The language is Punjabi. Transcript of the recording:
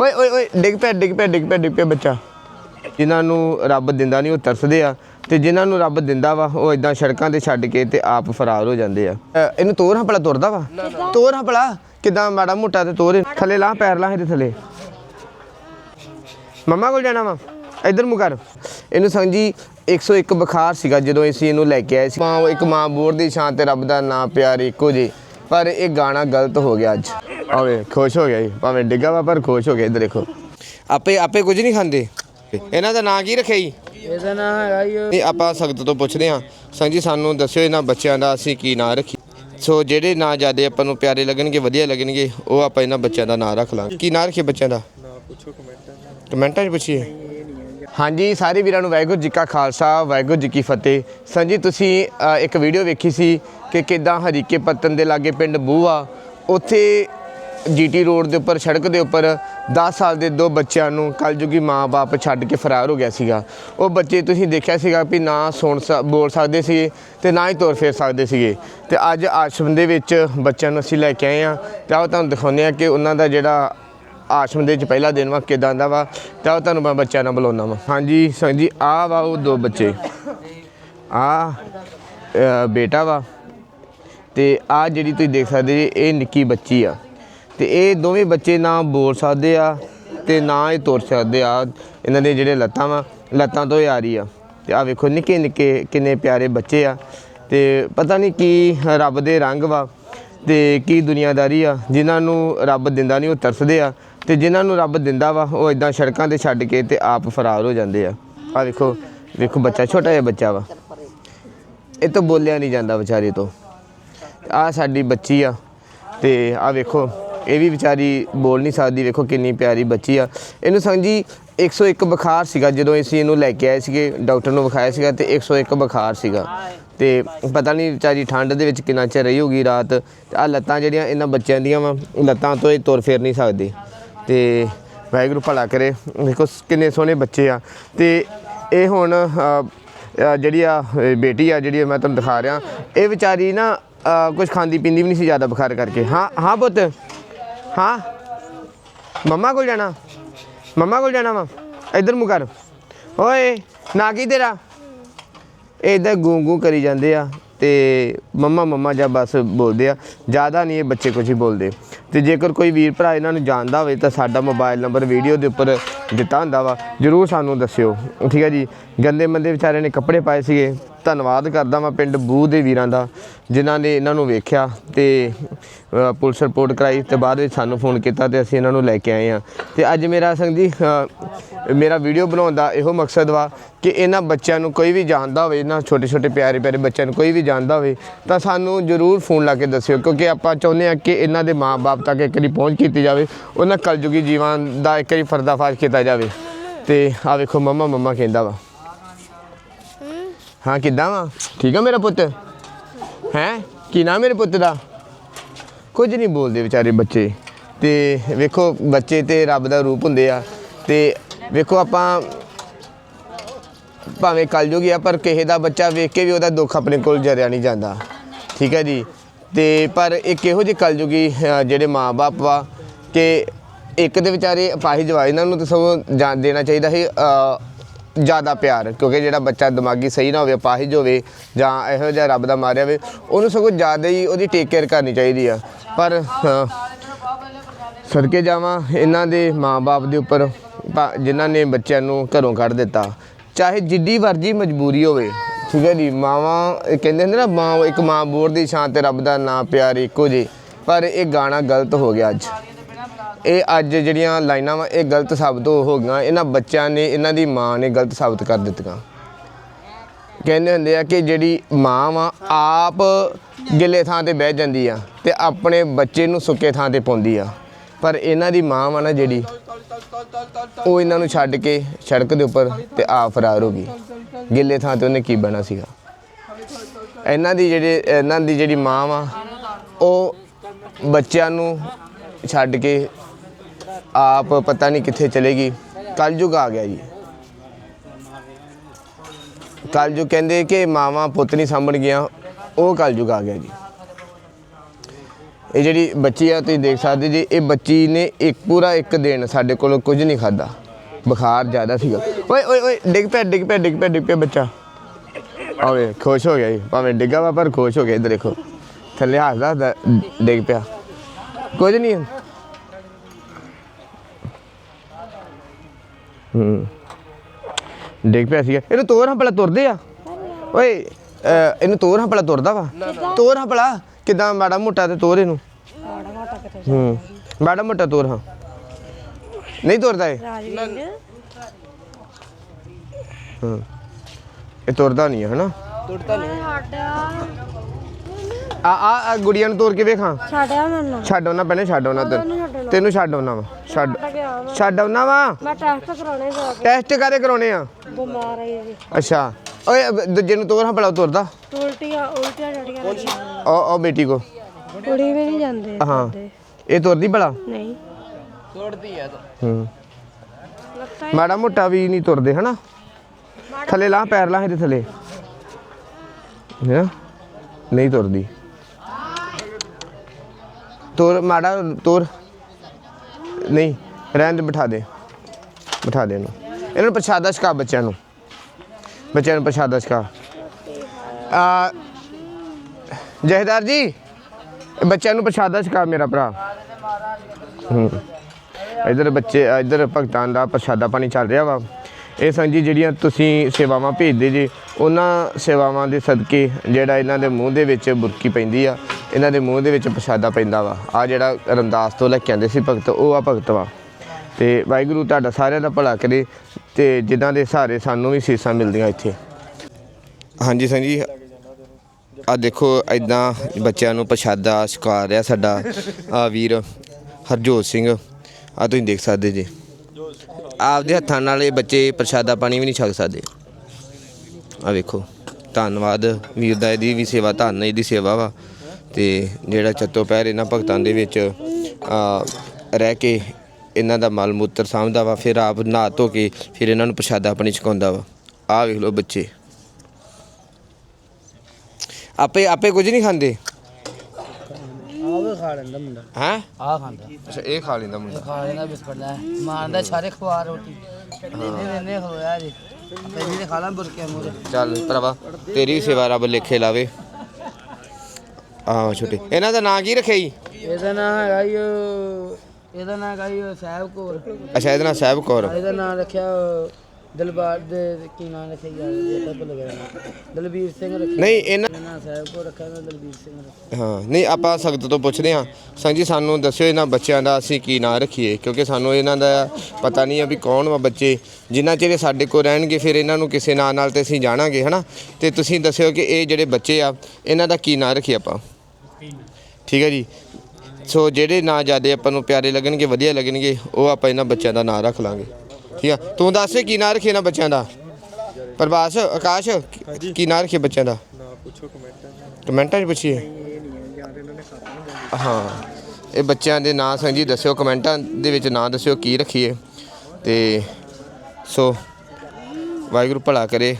ਓਏ ਓਏ ਓਏ ਡਿੱਗ ਪਿਆ ਡਿੱਗ ਪਿਆ ਡਿੱਗ ਪਿਆ ਡਿੱਗ ਪਿਆ ਬੱਚਾ। ਜਿਨ੍ਹਾਂ ਨੂੰ ਰੱਬ ਦਿੰਦਾ ਨਹੀਂ ਉਹ ਤਰਸਦੇ ਆ। ਤੇ ਜਿਨ੍ਹਾਂ ਨੂੰ ਰੱਬ ਦਿੰਦਾ ਵਾ ਉਹ ਇਦਾਂ ਸੜਕਾਂ ਤੇ ਛੱਡ ਕੇ ਤੇ ਆਪ ਫਰਾਰ ਹੋ ਜਾਂਦੇ ਆ। ਅ, ਇਹਨੂੰ ਤੋਰ ਹਾਂ ਭਲਾ ਤੁਰਦਾ ਵਾ? ਤੋਰ ਹਾਂ ਭਲਾ ਕਿਦਾਂ ਮਾੜਾ ਮੋਟਾ ਤੇ ਤੋਰ। ਥੱਲੇ ਲਾ ਪੈਰ ਲਾ ਇਹਦੇ ਥੱਲੇ। ਮੰਮਾ ਕੋਲ ਜਾਣਾ ਵਾ? ਇਧਰ ਮੂੰਹ ਕਰ। ਇਹਨੂੰ ਸਮਝੀ 101 ਬੁਖਾਰ ਸੀਗਾ ਜਦੋਂ ਅਸੀਂ ਇਹਨੂੰ ਲੈ ਕੇ ਆਏ ਸੀ। ਮਾਂ ਇੱਕ ਮਾਂ ਬੋਰ ਦੀ ਸ਼ਾਨ ਤੇ ਰੱਬ ਦਾ ਨਾਮ ਪਿਆਰ ਇੱਕੋ ਜੀ ਪਰ ਇਹ ਗਾਣਾ ਗਲਤ ਹੋ ਗਿਆ ਅੱਜ। ਆਵੇ ਖੁਸ਼ ਹੋ ਗਿਆ ਜੀ। ਭਾਵੇਂ ਡਿੱਗਾ ਵਾ ਪਰ ਖੁਸ਼ ਹੋ ਗਿਆ। ਇਧਰ ਦੇਖੋ। ਆਪੇ ਆਪੇ ਕੁਝ ਨਹੀਂ ਖਾਂਦੇ। ਇਹਨਾਂ ਦਾ ਨਾਂ ਕੀ ਰੱਖਿਆ ਜੀ? ਇਹਦਾ ਨਾਂ ਹੈਗਾ ਜੀ ਨਹੀਂ ਆਪਾਂ ਸਖਤ ਤੋਂ ਪੁੱਛਦੇ ਹਾਂ। ਸੰਗ ਜੀ ਸਾਨੂੰ ਦੱਸਿਓ ਇਹਨਾਂ ਬੱਚਿਆਂ ਦਾ ਅਸੀਂ ਕੀ ਨਾਂ ਰੱਖੀ ਸੋ ਜਿਹੜੇ ਨਾਂ ਜਿਆਦੇ ਆਪਾਂ ਨੂੰ ਪਿਆਰੇ ਲੱਗਣਗੇ ਵਧੀਆ ਲੱਗਣਗੇ ਉਹ ਆਪਾਂ ਇਹਨਾਂ ਬੱਚਿਆਂ ਦਾ ਨਾਂ ਰੱਖ ਲਾਂਗੇ। ਕੀ ਨਾਂ ਰੱਖੀਏ ਬੱਚਿਆਂ ਦਾ? ਨਾਂ ਪੁੱਛੋ ਕਮੈਂਟਾਂ ਕਮੈਂਟਾਂ 'ਚ ਪੁੱਛੀਏ। ਹਾਂਜੀ ਸਾਰੇ ਵੀਰਾਂ ਨੂੰ ਵਾਹਿਗੁਰੂ ਜੀ ਕਾ ਖਾਲਸਾ ਵਾਹਿਗੁਰੂ ਜੀ ਕੀ ਫਤਿਹ। ਸੰਜੀ ਤੁਸੀਂ ਇੱਕ ਵੀਡੀਓ ਵੇਖੀ ਸੀ ਕਿ ਕਿਦਾਂ ਹਰੀਕੇ ਪੱਤਨ ਦੇ ਲਾਗੇ ਪਿੰਡ ਬੂਆ ਉੱਥੇ ਜੀਟੀ ਰੋਡ ਦੇ ਉੱਪਰ, ਸੜਕ ਦੇ ਉੱਪਰ 10 ਸਾਲ ਦੇ ਦੋ ਬੱਚਿਆਂ ਨੂੰ ਕਲਯੁਗੀ ਮਾਂ-ਬਾਪ ਛੱਡ ਕੇ ਫਰਾਰ ਹੋ ਗਿਆ ਸੀਗਾ। ਉਹ ਬੱਚੇ ਤੁਸੀਂ ਦੇਖਿਆ ਸੀਗਾ ਵੀ ਨਾ ਸੁਣ ਸ- ਬੋਲ ਸਕਦੇ ਸੀਗੇ ਤੇ ਨਾ ਹੀ ਤੁਰ ਫਿਰ ਸਕਦੇ ਸੀਗੇ। ਤੇ ਅੱਜ ਆਸ਼ਰਮ ਦੇ ਵਿੱਚ ਬੱਚਿਆਂ ਨੂੰ ਅਸੀਂ ਲੈ ਕੇ ਆਏ ਆ ਤੇ ਆਓ ਤੁਹਾਨੂੰ ਦਿਖਾਉਂਦੇ ਆ ਕਿ ਉਹਨਾਂ ਦਾ ਜਿਹੜਾ ਆਸ਼ਰਮ ਦੇ ਵਿੱਚ ਪਹਿਲਾ ਦਿਨ ਵਾ ਕਿਦਾਂ ਦਾ ਵਾ। ਤਾਂ ਉਹ ਤੁਹਾਨੂੰ ਮੈਂ ਬੱਚਿਆਂ ਨਾਲ ਬੁਲਾਉਣਾ ਵਾ। ਹਾਂਜੀ ਸੰਗ ਜੀ, ਆ ਵਾ ਉਹ ਦੋ ਬੱਚੇ। ਆ ਬੇਟਾ ਵਾ। ਤੇ ਆ ਜਿਹੜੀ ਤੁਸੀਂ ਦੇਖ ਸਕਦੇ ਜੀ, ਇਹ ਨਿੱਕੀ ਬੱਚੀ ਆ। ਤੇ ਇਹ ਦੋਵੇਂ ਬੱਚੇ ਨਾ ਬੋਲ ਸਕਦੇ ਆ ਤੇ ਨਾ ਇਹ ਤੁਰ ਸਕਦੇ ਆ। ਇਹਨਾਂ ਦੇ ਜਿਹੜੇ ਲੱਤਾਂ ਵਾ, ਲੱਤਾਂ ਤੋਂ ਹੀ ਆ ਰਹੀ ਆ। ਤੇ ਆ ਵੇਖੋ, ਨਿੱਕੇ ਨਿੱਕੇ ਕਿੰਨੇ ਪਿਆਰੇ ਬੱਚੇ ਆ। ਤੇ ਪਤਾ ਨਹੀਂ ਕੀ ਰੱਬ ਦੇ ਰੰਗ ਵਾ ਤੇ ਕੀ ਦੁਨੀਆਦਾਰੀ ਆ। ਜਿਨ੍ਹਾਂ ਨੂੰ ਰੱਬ ਦਿੰਦਾ ਨਹੀਂ, ਉਹ ਤਰਸਦੇ ਆ। ਤੇ ਜਿਨ੍ਹਾਂ ਨੂੰ ਰੱਬ ਦਿੰਦਾ ਵਾ, ਉਹ ਇਦਾਂ ਸੜਕਾਂ ਤੇ ਛੱਡ ਕੇ ਤੇ ਆਪ ਫਰਾਰ ਹੋ ਜਾਂਦੇ ਆ। ਆ ਵੇਖੋ ਵੇਖੋ ਬੱਚਾ, ਛੋਟਾ ਜਿਹਾ ਬੱਚਾ ਵਾ। ਇਹ ਤਾਂ ਬੋਲਿਆ ਨਹੀਂ ਜਾਂਦਾ ਵਿਚਾਰੇ ਤੋਂ। ਆ ਸਾਡੀ ਬੱਚੀ ਆ। ਤੇ ਆ ਵੇਖੋ ਇਹ ਵੀ ਵਿਚਾਰੀ ਬੋਲ ਨਹੀਂ ਸਕਦੀ, ਵੇਖੋ ਕਿੰਨੀ ਪਿਆਰੀ ਬੱਚੀ ਆ। ਇਹਨੂੰ ਸਮਝੀ 101 ਬੁਖਾਰ ਸੀਗਾ, ਜਦੋਂ ਅਸੀਂ ਇਹਨੂੰ ਲੈ ਕੇ ਆਏ ਸੀਗੇ, ਡਾਕਟਰ ਨੂੰ ਵਿਖਾਇਆ ਸੀਗਾ ਤੇ 101 ਬੁਖਾਰ ਸੀਗਾ। ਤੇ ਪਤਾ ਨਹੀਂ ਵਿਚਾਰੀ ਠੰਡ ਦੇ ਵਿੱਚ ਕਿੰਨਾ ਚਿਰ ਰਹੀ ਹੋਗੀ ਰਾਤ। ਤੇ ਆ ਲੱਤਾਂ ਜਿਹੜੀਆਂ ਇਹਨਾਂ ਬੱਚਿਆਂ ਦੀਆਂ ਵਾ ਲੱਤਾਂ ਤੋਂ ਇਹ ਤੁਰ ਫਿਰ ਨਹੀਂ ਸਕਦੇ। ਤੇ ਵਾਹਿਗੁਰੂ ਭਲਾ ਕਰੇ। ਦੇਖੋ ਕਿੰਨੇ ਸੋਹਣੇ ਬੱਚੇ ਆ। ਤੇ ਇਹ ਹੁਣ ਜਿਹੜੀ ਆ ਬੇਟੀ ਆ, ਜਿਹੜੀ ਮੈਂ ਤੁਹਾਨੂੰ ਦਿਖਾ ਰਿਹਾ, ਇਹ ਵਿਚਾਰੀ ਨਾ ਕੁਝ ਖਾਂਦੀ ਪੀਂਦੀ ਵੀ ਨਹੀਂ ਸੀ, ਜ਼ਿਆਦਾ ਬੁਖਾਰ ਕਰਕੇ। ਹਾਂ ਹਾਂ ਪੁੱਤ। ਹਾਂ। ਮੰਮਾ ਕੋਲ ਜਾਣਾ। ਮੰਮਾ ਕੋਲ ਜਾਣਾ ਵਾ। ਇੱਧਰ ਮੂੰਹ ਕਰ। ਓਏ, ਨਾ ਕੀ ਤੇਰਾ? ਇਹ ਇਦਾਂ ਗੂੰ ਗੂੰ ਕਰੀ ਜਾਂਦੇ ਆ ਤੇ ਮੰਮਾ ਮੰਮਾ ਜਾਂ ਬਸ ਬੋਲਦੇ ਆ। ਜ਼ਿਆਦਾ ਨਹੀਂ ਇਹ ਬੱਚੇ ਕੁਝ ਹੀ ਬੋਲਦੇ। ਤੇ ਜੇਕਰ ਕੋਈ ਵੀਰ ਭਰਾ ਇਹਨਾਂ ਨੂੰ ਜਾਣਦਾ ਹੋਵੇ ਤਾਂ ਸਾਡਾ ਮੋਬਾਈਲ ਨੰਬਰ ਵੀਡੀਓ ਦੇ ਉੱਪਰ ਦਿੱਤਾ ਹੁੰਦਾ ਵਾ। ਜਰੂਰ ਸਾਨੂੰ ਦੱਸਿਓ। ਠੀਕ ਹੈ ਜੀ। ਗੰਦੇ ਮੰਦੇ ਵਿਚਾਰੇ ਨੇ ਕੱਪੜੇ ਪਾਏ ਸੀਗੇ। ਧੰਨਵਾਦ ਕਰਦਾ ਮੈਂ ਪਿੰਡ ਬੂ ਦੇ ਵੀਰਾਂ ਦਾ, ਜਿਨ੍ਹਾਂ ਨੇ ਇਹਨਾਂ ਨੂੰ ਵੇਖਿਆ ਤੇ ਪੁਲਿਸ ਰਿਪੋਰਟ ਕਰਾਈ ਤੇ ਬਾਅਦ ਵਿੱਚ ਸਾਨੂੰ ਫੋਨ ਕੀਤਾ ਤੇ ਅਸੀਂ ਇਹਨਾਂ ਨੂੰ ਲੈ ਕੇ ਆਏ ਆ ਤੇ ਅੱਜ ਮੇਰਾ ਸੰਗ ਜੀ ਮੇਰਾ ਵੀਡੀਓ ਬਣਾਉਣ ਦਾ ਇਹੋ ਮਕਸਦ ਵਾ ਕਿ ਇਹਨਾਂ ਬੱਚਿਆਂ ਨੂੰ ਕੋਈ ਵੀ ਜਾਣਦਾ ਹੋਵੇ, ਇਹਨਾਂ ਛੋਟੇ ਛੋਟੇ ਪਿਆਰੇ ਪਿਆਰੇ ਬੱਚਿਆਂ ਨੂੰ ਕੋਈ ਵੀ ਜਾਣਦਾ ਹੋਵੇ, ਤਾਂ ਸਾਨੂੰ ਜਰੂਰ ਫੋਨ ਲਾ ਕੇ ਦੱਸਿਓ, ਕਿਉਂਕਿ ਆਪਾਂ ਚਾਹੁੰਦੇ ਆ ਕਿ ਇਹਨਾਂ ਦੇ ਮਾਪੇ ਤੱਕ ਇੱਕ ਵਾਰੀ ਪਹੁੰਚ ਕੀਤੀ ਜਾਵੇ, ਉਹਨਾਂ ਕਲਯੁਗੀ ਜੀਵਨ ਦਾ ਇੱਕ ਵਾਰੀ ਫਰਦਾਫਾਸ਼ ਕੀਤਾ ਜਾਵੇ। ਤੇ ਆ ਵੇਖੋ ਮੰਮਾ ਮੰਮਾ ਕਹਿੰਦਾ ਵਾ। ਹਾਂ ਕਿੱਦਾਂ ਵਾ? ਠੀਕ ਆ ਮੇਰਾ ਪੁੱਤ? ਹੈ? ਕੀ ਨਾਮ ਮੇਰੇ ਪੁੱਤ ਦਾ? ਕੁਝ ਨਹੀਂ ਬੋਲਦੇ ਵਿਚਾਰੇ ਬੱਚੇ। ਤੇ ਵੇਖੋ ਬੱਚੇ ਤੇ ਰੱਬ ਦਾ ਰੂਪ ਹੁੰਦੇ ਆ। ਤੇ ਵੇਖੋ ਆਪਾਂ ਭਾਵੇਂ ਕਲਯੁਗੀ ਆ ਪਰ ਕਿਸੇ ਦਾ ਬੱਚਾ ਵੇਖ ਕੇ ਵੀ ਉਹਦਾ ਦੁੱਖ ਆਪਣੇ ਕੋਲ ਜਰਿਆ ਨਹੀਂ ਜਾਂਦਾ। ਠੀਕ ਹੈ ਜੀ? ਤੇ ਪਰ ਇੱਕ ਇਹੋ ਜਿਹੇ ਕਲਯੁਗੀ ਅ, ਜਿਹੜੇ ਮਾਪੇ ਵਾ ਕਿ ਇੱਕ ਦੇ ਵਿਚਾਰੇ ਅਪਾਹਿਜ ਵਾ। ਇਹਨਾਂ ਨੂੰ ਤਾਂ ਸਗੋਂ ਜਾਣ ਦੇਣਾ ਚਾਹੀਦਾ ਸੀ। ਜ਼ਿਆਦਾ ਪਿਆਰ ਕਿਉਂਕਿ ਜਿਹੜਾ ਬੱਚਾ ਦਿਮਾਗੀ ਸਹੀ ਨਾ ਹੋਵੇ ਅਪਾਹਿਜ ਹੋਵੇ ਜਾਂ ਇਹੋ ਜਿਹਾ ਰੱਬ ਦਾ ਮਾਰਿਆ ਹੋਵੇ ਉਹਨੂੰ ਸਗੋਂ ਜ਼ਿਆਦਾ ਹੀ ਉਹਦੀ ਟੇਕ ਕੇਅਰ ਕਰਨੀ ਚਾਹੀਦੀ ਆ। ਪਰ ਅ, ਸਦਕੇ ਜਾਵਾਂ ਇਹਨਾਂ ਦੇ ਮਾਪੇ ਦੇ ਉੱਪਰ ਭਾ- ਜਿਨ੍ਹਾਂ ਨੇ ਬੱਚਿਆਂ ਨੂੰ ਘਰੋਂ ਕੱਢ ਦਿੱਤਾ ਚਾਹੇ ਜਿੱਡੀ ਵਰਜੀ ਮਜਬੂਰੀ ਹੋਵੇ ਠੀਕ ਹੈ ਜੀ ਮਾਵਾਂ ਕਹਿੰਦੇ ਹੁੰਦੇ ਨਾ ਮਾਂ ਇੱਕ ਮਾਂ ਬੋਰ ਦੀ ਸ਼ਾਨ ਤੇ ਰੱਬ ਦਾ ਨਾਮ ਪਿਆਰ ਇੱਕੋ ਜੀ ਪਰ ਇਹ ਗਾਣਾ ਗਲਤ ਹੋ ਗਿਆ ਅੱਜ। ਇਹ ਅੱਜ ਜਿਹੜੀਆਂ ਲਾਈਨਾਂ ਵਾ, ਇਹ ਗਲਤ ਸਾਬਤ ਹੋ ਗਈਆਂ। ਇਹਨਾਂ ਬੱਚਿਆਂ ਨੇ, ਇਹਨਾਂ ਦੀ ਮਾਂ ਨੇ ਗਲਤ ਸਾਬਤ ਕਰ ਦਿੱਤੀਆਂ। ਕਹਿੰਦੇ ਹੁੰਦੇ ਆ ਕਿ ਜਿਹੜੀ ਮਾਂ ਵਾ, ਆਪ ਗਿੱਲੇ ਥਾਂ ਤੇ ਬਹਿ ਜਾਂਦੀ ਆ ਤੇ ਆਪਣੇ ਬੱਚੇ ਨੂੰ ਸੁੱਕੇ ਥਾਂ ਤੇ ਪਾਉਂਦੀ ਆ। ਪਰ ਇਹਨਾਂ ਦੀ ਮਾਂ ਵਾ ਨਾ ਜਿਹੜੀ, ਉਹ ਇਹਨਾਂ ਨੂੰ ਛੱਡ ਕੇ ਸੜਕ ਦੇ ਉੱਪਰ ਤੇ ਆ ਫਰਾਰ ਹੋ ਗਈ। ਗਿੱਲੇ ਥਾਂ ਤੇ ਉਹਨੇ ਕੀ ਬਣਾ ਸੀਗਾ? ਇਹਨਾਂ ਦੀ ਜਿਹੜੇ, ਇਹਨਾਂ ਦੀ ਜਿਹੜੀ ਮਾਂ ਵਾ, ਉਹ ਬੱਚਿਆਂ ਨੂੰ ਛੱਡ ਕੇ ਆਪ ਪਤਾ ਨਹੀਂ ਕਿੱਥੇ ਚਲੇਗੀ। ਕਲਯੁਗ ਆ ਗਿਆ ਜੀ। ਕਲਯੁਗ ਕਹਿੰਦੇ ਕਿ ਮਾਵਾਂ ਪੁੱਤ ਨਹੀਂ ਸਾਂਭਣ ਗਿਆ ਉਹ ਕਲਯੁਗ ਆ ਗਿਆ ਜੀ। ਇਹ ਜਿਹੜੀ ਬੱਚੀ ਆ, ਤੁਸੀਂ ਦੇਖ ਸਕਦੇ ਜੀ, ਇਹ ਬੱਚੀ ਨੇ ਇੱਕ ਪੂਰਾ ਇੱਕ ਦਿਨ ਸਾਡੇ ਕੋਲੋਂ ਕੁਝ ਨਹੀਂ ਖਾਦਾ ਬੁਖਾਰ ਜ਼ਿਆਦਾ ਸੀਗਾ। ਓਏ ਓਏ ਓਏ, ਡਿੱਗ ਪਿਆ ਡਿੱਗ ਪਿਆ ਡਿੱਗ ਪਿਆ ਡਿੱਗ ਪਿਆ ਬੱਚਾ। ਆਵੇ ਖੁਸ਼ ਹੋ ਗਿਆ ਜੀ। ਭਾਵੇਂ ਡਿੱਗਾ ਵਾ, ਪਰ ਖੁਸ਼ ਹੋ ਗਿਆ। ਇੱਧਰ ਦੇਖੋ। ਥੱਲੇ ਹੱਸਦਾ ਡਿੱਗ ਪਿਆ। ਕੁਝ ਨਹੀਂ। ਹੂੰ। ਡਿੱਗ ਪਿਆ ਸੀਗਾ। ਇਹਨੂੰ ਤੋਰ ਹਾਂ ਭਲਾ ਤੁਰਦੇ ਆ। ਓਏ ਅਹ, ਇਹਨੂੰ ਤੋਰ ਹਾਂ ਭਲਾ ਤੁਰਦਾ ਵਾ। ਤੋਰ ਹਾਂ ਭਲਾ। ਕਿਦਾਂ ਮਾੜਾ ਮੋਟਾ ਤੇ ਤੋਰ ਇਹਨੂੰ। ਹੂੰ। ਮਾੜਾ ਮੋਟਾ ਤੋਰ ਹਾਂ। ਨਹੀਂ ਤੁਰਦਾ ਇਹ। ਰਾਜਵੀਰ? ਹੂੰ। ਇਹ ਤੁਰਦਾ ਨਹੀਂ ਹੈ ਹਨਾ? ਸਾਡਾ। ਆ ਆ ਆ ਗੁੜੀਆਂ ਨੂੰ ਤੋਰ ਕੇ ਵੇਖਾਂ ਸਾਡਾ ਮੈਨੂੰ। ਛੱਡ ਉਹਨਾਂ ਪਹਿਲੇ ਛੱਡ ਉਹਨਾਂ ਛੱਡ ਤੈਨੂੰ ਆਉਣਾ। ਛੱਡ ਉਹਨਾਂ ਵਾ ਛੱਡ ਛੱਡ ਉਹਨਾਂ ਵਾ? ਮੈਂ ਟੈਸਟ ਕਰਾਉਣੇ ਜਾ ਕੇ। ਟੈਸਟ ਕਾਰੇ ਕਰਾਉਣੇ ਆ? ਬਿਮਾਰ ਆਈ ਜੀ ਅੱਛਾ। ਓਏ ਦੂਜੇ ਨੂੰ ਤੋਰ ਹਾਂ ਭਲਾ ਤੁਰਦਾ। ਉਲਟੀਆਂ ਉਲਟੀਆਂ ਜੜੀਆਂ। ਉਹ ਉਹ ਬੇਟੀ ਕੋ। ਕੁੜੀ ਵੀ ਨਹੀਂ ਜਾਂਦੇ ਹਾਂ। ਇਹ ਤੁਰਦੀ ਭਲਾ? ਨਹੀਂ। ਹੂੰ। ਲੱਗਦਾ ਮਾੜਾ ਮੋਟਾ ਵੀ ਨਹੀਂ ਤੁਰਦੇ ਹਨਾ? ਥੱਲੇ ਲਾ ਪੈਰ ਲਾ ਇਹਦੇ ਥੱਲੇ। ਹੈ ਨਹੀਂ ਤੁਰਦੀ। ਤੁਰ ਮਾੜਾ ਤੁਰ। ਨਹੀਂ, ਰਹਿਣ ਦੇ, ਬਿਠਾ ਦੇ। ਬਿਠਾ ਦੇ ਇਹਨੂੰ। ਇਹਨਾਂ ਨੂੰ ਪ੍ਰਸ਼ਾਦਾ ਛਕਾ ਬੱਚਿਆਂ ਨੂੰ। ਬੱਚਿਆਂ ਨੂੰ ਪ੍ਰਸ਼ਾਦਾ ਛਕਾ। ਆ, ਜਹਦਾਰ ਜੀ, ਬੱਚਿਆਂ ਨੂੰ ਪ੍ਰਸ਼ਾਦਾ ਛਕਾ ਮੇਰਾ ਭਰਾ। ਹੂੰ। ਇਧਰ ਬੱਚੇ, ਇਧਰ ਭਗਤਾਂ ਦਾ ਪ੍ਰਸ਼ਾਦਾ ਪਾਣੀ ਚੱਲ ਰਿਹਾ ਵਾ। ਇਹ ਸੰਗ ਜੀ ਜਿਹੜੀਆਂ ਤੁਸੀਂ ਸੇਵਾਵਾਂ ਭੇਜਦੇ ਜੇ, ਉਹਨਾਂ ਸੇਵਾਵਾਂ ਦੇ ਸਦਕੇ ਜਿਹੜਾ ਇਹਨਾਂ ਦੇ ਮੂੰਹ ਦੇ ਵਿੱਚ ਬੁਰਕੀ ਪੈਂਦੀ ਆ, ਇਹਨਾਂ ਦੇ ਮੂੰਹ ਦੇ ਵਿੱਚ ਪ੍ਰਸ਼ਾਦਾ ਪੈਂਦਾ ਵਾ। ਆ ਜਿਹੜਾ ਰਮਦਾਸ ਤੋਂ ਲੈ ਕੇ ਆਂਦੇ ਸੀ ਭਗਤ, ਉਹ ਆ ਭਗਤ ਵਾ। ਤੇ ਵਾਹਿਗੁਰੂ ਤੁਹਾਡਾ ਸਾਰਿਆਂ ਦਾ ਭਲਾ ਕਰੇ ਤੇ ਜਿਨ੍ਹਾਂ ਦੇ ਸਹਾਰੇ ਸਾਨੂੰ ਵੀ ਸੀਸਾਂ ਮਿਲਦੀਆਂ ਇੱਥੇ। ਹਾਂਜੀ ਸੰਗ ਜੀ ਆ ਦੇਖੋ ਐਦਾਂ ਬੱਚਿਆਂ ਨੂੰ ਪ੍ਰਸ਼ਾਦਾ ਸ਼ਿਕਾਰ ਰਿਹਾ ਸਾਡਾ ਆ ਵੀਰ ਹਰਜੋਤ ਸਿੰਘ ਆ ਤੁਸੀਂ ਦੇਖ ਸਕਦੇ ਜੀ। ਆਪਦੇ ਹੱਥਾਂ ਨਾਲ ਇਹ ਬੱਚੇ ਪ੍ਰਸ਼ਾਦਾ ਪਾਣੀ ਵੀ ਨਹੀਂ ਛਕ ਸਕਦੇ। ਆ ਵੇਖੋ, ਧੰਨਵਾਦ। ਵੀਰ ਦਾ ਇਹਦੀ ਵੀ ਸੇਵਾ, ਧੰਨ ਇਹਦੀ ਸੇਵਾ ਵਾ। ਤੇ ਜਿਹੜਾ ਚੱਤੋ ਪੈਰ ਇਹਨਾਂ ਭਗਤਾਂ ਦੇ ਵਿੱਚ ਰਹਿ ਕੇ ਇਹਨਾਂ ਦਾ ਮਲ ਮੂਤਰ ਸਾਂਭਦਾ ਵਾ, ਫਿਰ ਆਪ ਨਹਾ ਧੋ ਕੇ ਫਿਰ ਇਹਨਾਂ ਨੂੰ ਪ੍ਰਸ਼ਾਦਾ ਪਾਣੀ ਛਕਾਉਂਦਾ ਵਾ। ਆ ਵੇਖ ਲਓ ਬੱਚੇ। ਆਪੇ ਆਪੇ ਕੁਝ ਨਹੀਂ ਖਾਂਦੇ। ਖਾ ਲੈਂਦਾ ਮੁੰਡਾ। ਹੈ? ਆ ਖਾਂਦਾ। ਅੱਛਾ ਇਹ ਖਾ ਲੈਂਦਾ ਮੁੰਡਾ। ਖਾ ਲੈਂਦਾ ਬਿਸਕੁਟ ਲੈ। ਮਾਰਦਾ ਸਾਰੇ ਖਵਾ ਰੋਟੀ। ਇਹਨੇ ਇਹਨੇ ਹੋਇਆ ਜੀ। ਪਹਿਲੀ ਨੇ ਖਾ ਲਾਂ ਬੁਰਕੇ ਮੂਰੇ ਚੱਲ ਭਰਾਵਾ ਤੇਰੀ ਸੇਵਾ ਰੱਬ ਲੇਖੇ ਲਾਵੇ। ਆਹ ਛੋਟੇ। ਇਹਨਾਂ ਦਾ ਨਾਂ ਕੀ ਰੱਖਿਆ ਜੀ? ਇਹਦਾ ਨਾਂ ਹੈਗਾ ਈ ਓ- ਇਹਦਾ ਨਾਂ ਹੈਗਾ ਈ ਓ ਸਾਹਿਬ ਕੌਰ। ਅੱਛਾ ਇਹਦਾ ਨਾਂ ਸਾਹਿਬ ਕੌਰ। ਇਹਦਾ ਨਾਂ ਰੱਖਿਆ ਦਿਲਬਾਰ ਦੇ ਕੀ ਨਾਂ ਰੱਖਿਆ ਯਾਰ ਇਹ ਤਾਂ ਭੁੱਲ ਗਿਆ। ਦਲਬੀਰ ਸਿੰਘ ਰੱਖਿਆ ਨਹੀਂ ਇਹਨਾਂ ਨਾਂ ਸਾਹਿਬ ਕੌਰ ਰੱਖਿਆ ਮੈਂ ਦਲਬੀਰ ਸਿੰਘ ਰੱਖਿਆ ਹਾਂ ਨਹੀਂ ਆਪਾਂ ਸਖਤ ਤੋਂ ਪੁੱਛਦੇ ਹਾਂ। ਸੰਗ ਜੀ ਸਾਨੂੰ ਦੱਸਿਓ ਇਹਨਾਂ ਬੱਚਿਆਂ ਦਾ ਅਸੀਂ ਕੀ ਨਾਂ ਰੱਖੀਏ? ਕਿਉਂਕਿ ਸਾਨੂੰ ਇਹਨਾਂ ਦਾ ਪਤਾ ਨਹੀਂ ਆ ਵੀ ਕੌਣ ਵਾ ਬੱਚੇ। ਜਿੰਨਾ ਚਿਰ ਇਹ ਸਾਡੇ ਕੋਲ ਰਹਿਣਗੇ ਫਿਰ ਇਹਨਾਂ ਨੂੰ ਕਿਸੇ ਨਾਂ ਨਾਲ ਤੇ ਅਸੀਂ ਜਾਣਾਂਗੇ ਹਨਾ? ਤੇ ਤੁਸੀਂ ਦੱਸਿਓ ਕਿ ਇਹ ਜਿਹੜੇ ਬੱਚੇ ਆ ਇਹਨਾਂ ਦਾ ਕੀ ਨਾਂ ਰੱਖੀਏ ਆਪਾਂ? ਠੀਕ ਹੈ ਜੀ। ਸੋ ਜਿਹੜੇ ਨਾਂ ਜਿਆਦੇ ਆਪਾਂ ਨੂੰ ਪਿਆਰੇ ਲੱਗਣਗੇ ਵਧੀਆ ਲੱਗਣਗੇ ਉਹ ਆਪਾਂ ਇਹਨਾਂ ਬੱਚਿਆਂ ਦਾ ਨਾਂ ਰੱਖ ਲਾਂਗੇ। ਠੀਕ ਆ। ਤੂੰ ਦੱਸ ਕੀ ਨਾਂ ਰੱਖੇ ਇਹਨਾਂ ਬੱਚਿਆਂ ਦਾ? ਪ੍ਰਭਾਸ ਆਕਾਸ਼ ਕੀ- ਕੀ ਨਾਂ ਰੱਖੇ ਬੱਚਿਆਂ ਦਾ? ਨਾ ਪੁੱਛੋ ਕਮੈਂਟਾਂ ਕਮੈਂਟਾਂ 'ਚ ਪੁੱਛੀਏ। ਹਾਂ ਇਹ ਬੱਚਿਆਂ ਦੇ ਨਾਂ ਸੰਗ ਜੀ ਦੱਸਿਓ ਕਮੈਂਟਾਂ ਦੇ ਵਿੱਚ ਨਾਂ ਦੱਸਿਓ ਕੀ ਰੱਖੀਏ। ਤੇ ਸੋ ਵਾਹਿਗੁਰੂ ਭਲਾ ਕਰੇ।